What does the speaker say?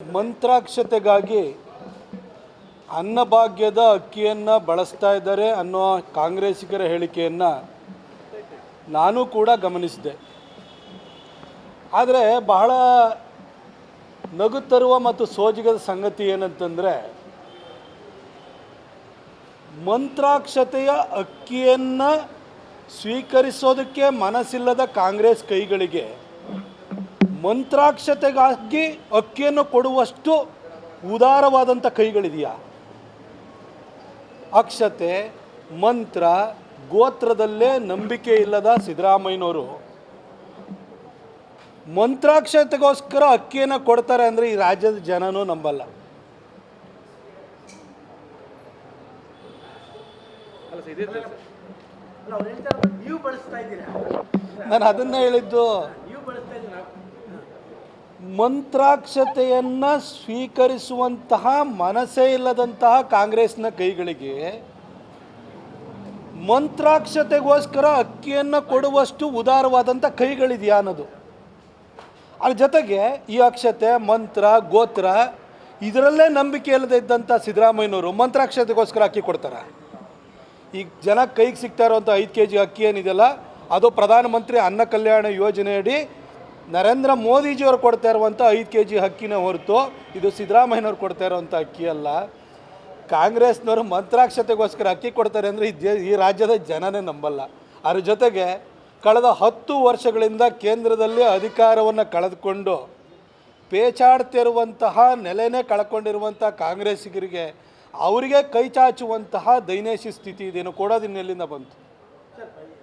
ಮಂತ್ರಾಕ್ಷತೆಗಾಗಿ ಅನ್ನಭಾಗ್ಯದ ಅಕ್ಕಿಯನ್ನು ಬಳಸ್ತಾ ಇದ್ದಾರೆ ಅನ್ನೋ ಕಾಂಗ್ರೆಸ್ಸಿಗರ ಹೇಳಿಕೆಯನ್ನು ನಾನು ಕೂಡ ಗಮನಿಸಿದೆ. ಆದರೆ ಬಹಳ ನಗು ತರುವ ಮತ್ತು ಸೋಜಿಗದ ಸಂಗತಿ ಏನಂತಂದರೆ, ಮಂತ್ರಾಕ್ಷತೆಯ ಅಕ್ಕಿಯನ್ನು ಸ್ವೀಕರಿಸೋದಕ್ಕೆ ಮನಸ್ಸಿಲ್ಲದ ಕಾಂಗ್ರೆಸ್ ಕೈಗಳಿಗೆ ಮಂತ್ರಾಕ್ಷತೆಗಾಗಿ ಅಕ್ಕಿಯನ್ನು ಕೊಡುವಷ್ಟು ಉದಾರವಾದಂಥ ಕೈಗಳಿದೆಯಾ? ಅಕ್ಷತೆ ಮಂತ್ರ ಗೋತ್ರದಲ್ಲೇ ನಂಬಿಕೆ ಇಲ್ಲದ ಸಿದ್ದರಾಮಯ್ಯನವರು. ಮಂತ್ರಾಕ್ಷತೆಗೋಸ್ಕರ ಅಕ್ಕಿಯನ್ನು ಕೊಡ್ತಾರೆ ಅಂದರೆ ಈ ರಾಜ್ಯದ ಜನನೂ ನಂಬಲ್ಲ. ಅಲ್ಲ ಸರ್ ಇದೇ ತರ ಸರ್. ಅಲ್ಲ ಅವ್ರು ಹೇಳ್ತಾ ನೀವು ಬಳಸ್ತಾ ಇದ್ದೀರಾ? ನಾನು ಅದನ್ನೇ ಹೇಳಿದ್ದು. ನೀವು ಬಳಸ್ತಾ ಇದ್ದೀರಾ? ಮಂತ್ರಾಕ್ಷತೆಯನ್ನು ಸ್ವೀಕರಿಸುವಂತಹ ಮನಸ್ಸೇ ಇಲ್ಲದಂತಹ ಕಾಂಗ್ರೆಸ್ನ ಕೈಗಳಿಗೆ ಮಂತ್ರಾಕ್ಷತೆಗೋಸ್ಕರ ಅಕ್ಕಿಯನ್ನು ಕೊಡುವಷ್ಟು ಉದಾರವಾದಂಥ ಕೈಗಳಿದೆಯಾ ಅನ್ನೋದು. ಅದ್ರ ಜೊತೆಗೆ ಈ ಅಕ್ಷತೆ, ಮಂತ್ರ, ಗೋತ್ರ ಇದರಲ್ಲೇ ನಂಬಿಕೆ ಇಲ್ಲದೆ ಇದ್ದಂಥ ಸಿದ್ದರಾಮಯ್ಯನವರು ಮಂತ್ರಾಕ್ಷತೆಗೋಸ್ಕರ ಅಕ್ಕಿ ಕೊಡ್ತಾರೆ. ಈಗ ಜನ ಕೈಗೆ ಸಿಗ್ತಾ ಇರುವಂಥ ಐದು ಕೆ ಜಿ ಅಕ್ಕಿ ಏನಿದೆಯಲ್ಲ, ಅದು ಪ್ರಧಾನಮಂತ್ರಿ ಅನ್ನ ಕಲ್ಯಾಣ ಯೋಜನೆಯಡಿ ನರೇಂದ್ರ ಮೋದಿಜಿಯವರು ಕೊಡ್ತಾ ಇರುವಂಥ ಐದು ಕೆ ಜಿ ಹಕ್ಕಿನ ಹೊರತು ಇದು ಸಿದ್ದರಾಮಯ್ಯನವ್ರು ಕೊಡ್ತಾ ಇರೋವಂಥ ಅಕ್ಕಿ ಅಲ್ಲ. ಕಾಂಗ್ರೆಸ್ನವರು ಮಂತ್ರಾಕ್ಷತೆಗೋಸ್ಕರ ಅಕ್ಕಿ ಕೊಡ್ತಾರೆ ಅಂದರೆ ಈ ಈ ರಾಜ್ಯದ ಜನನೇ ನಂಬಲ್ಲ. ಅದ್ರ ಜೊತೆಗೆ ಕಳೆದ ಹತ್ತು ವರ್ಷಗಳಿಂದ ಕೇಂದ್ರದಲ್ಲಿ ಅಧಿಕಾರವನ್ನು ಕಳೆದುಕೊಂಡು ಪೇಚಾಡ್ತಿರುವಂತಹ, ನೆಲೆನೇ ಕಳ್ಕೊಂಡಿರುವಂಥ ಕಾಂಗ್ರೆಸ್ಸಿಗರಿಗೆ ಅವರಿಗೆ ಕೈ ಚಾಚುವಂತಹ ದೈನೇಶಿ ಸ್ಥಿತಿ ಇದೇನು ಕೂಡ ಅದನ್ನೆಲ್ಲಿಂದ ಬಂತು.